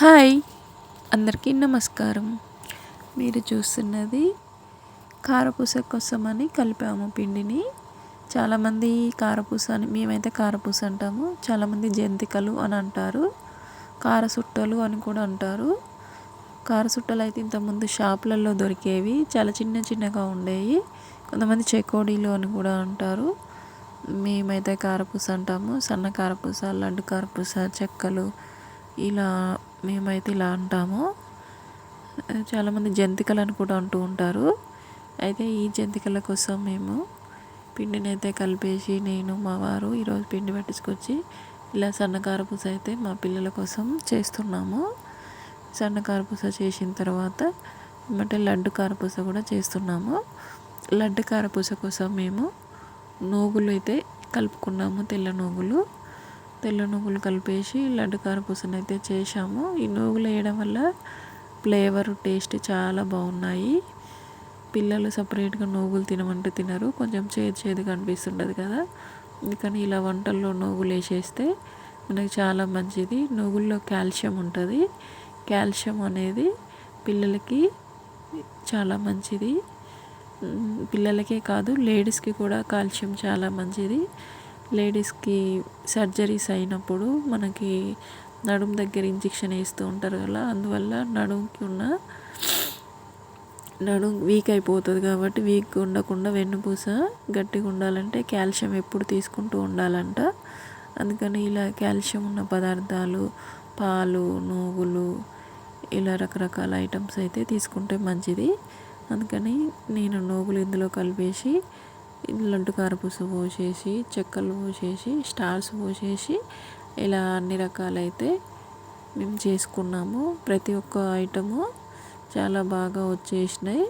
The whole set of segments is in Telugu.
హాయ్. అందరికీ నమస్కారం. మీరు చూస్తున్నది కారపూస కోసమని కలిపాము పిండిని. చాలామంది కారపూస అని మేమైతే కారపూస అంటాము. చాలామంది జంతికలు అని అంటారు. కార సుట్టలు అని కూడా అంటారు. కార సుట్టలు అయితే ఇంతకుముందు షాపులలో దొరికేవి. చాలా చిన్న చిన్నగా ఉండేవి కొంతమంది చెకోడీలు అని కూడా అంటారు. మేమైతే కారపూస అంటాము. సన్న కారపూస లడ్డు కారపూస చెక్కలు ఇలా మేమైతే ఇలా అంటాము. చాలామంది జంతికలు అని కూడా అంటూ ఉంటారు. అయితే ఈ జంతికల కోసం మేము పిండిని అయితే కలిపేసి నేను మా వారు ఈరోజు పిండి పట్టించుకొచ్చి ఇలా సన్నకారపూస అయితే మా పిల్లల కోసం చేస్తున్నాము. సన్నకారపూస చేసిన తర్వాత ఏమంటే లడ్డు కారపూస కూడా చేస్తున్నాము. లడ్డు కారపూస కోసం మేము నూగులు అయితే కలుపుకున్నాము తెల్ల నూగులు. తెల్ల నువ్వులు కలిపేసి లడ్డు కారపూసను అయితే చేశాము. ఈ నువ్వులు వేయడం వల్ల ఫ్లేవర్ టేస్ట్ చాలా బాగున్నాయి. పిల్లలు సపరేట్గా నువ్వులు తినమంటే తినరు. కొంచెం చేదు చేదుగా అనిపిస్తుంటుంది కదా. అందుకని ఇలా వంటల్లో నువ్వులు వేసేస్తే మనకి చాలా మంచిది. నువ్వుల్లో కాల్షియం ఉంటుంది. కాల్షియం అనేది పిల్లలకి చాలా మంచిది. పిల్లలకే కాదు లేడీస్కి కూడా కాల్షియం చాలా మంచిది. లేడీస్కి సర్జరీస్ అయినప్పుడు మనకి నడుము దగ్గర ఇంజెక్షన్ వేస్తూ ఉంటారు కదా అందువల్ల నడుముకి ఉన్న నడుము వీక్ అయిపోతుంది కాబట్టి వీక్ ఉండకుండా వెన్నుపూస గట్టిగా ఉండాలంటే కాల్షియం ఎప్పుడు తీసుకుంటూ ఉండాలంట. అందుకని ఇలా కాల్షియం ఉన్న పదార్థాలు పాలు నువ్వులు ఇలా రకరకాల ఐటమ్స్ అయితే తీసుకుంటే మంచిది. అందుకని నేను నువ్వులు ఇందులో కలిపేసి లడ్డు కారపూస పోసేసి చెక్కలు పోసేసి స్టార్స్ పోసేసి ఇలా అన్ని రకాలైతే మేము చేసుకున్నాము. ప్రతి ఒక్క ఐటము చాలా బాగా వచ్చేసినాయి.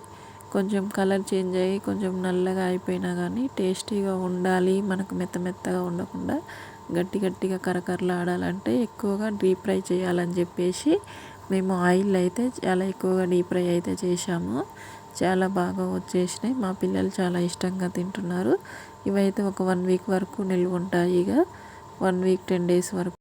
కొంచెం కలర్ చేంజ్ అయ్యి కొంచెం నల్లగా అయిపోయినా కానీ టేస్టీగా ఉండాలి. మనకు మెత్త మెత్తగా ఉండకుండా గట్టి గట్టిగా కరకరలాడాలంటే ఎక్కువగా డీప్ ఫ్రై చేయాలని చెప్పేసి మేము ఆయిల్ అయితే చాలా ఎక్కువగా డీప్ ఫ్రై అయితే చేశాము. చాలా బాగా వచ్చేసినాయి. మా పిల్లలు చాలా ఇష్టంగా తింటున్నారు. ఇవైతే ఒక వన్ వీక్ వరకు నిల్వ ఉంటాయి ఇక. వన్ వీక్ టెన్ డేస్ వరకు.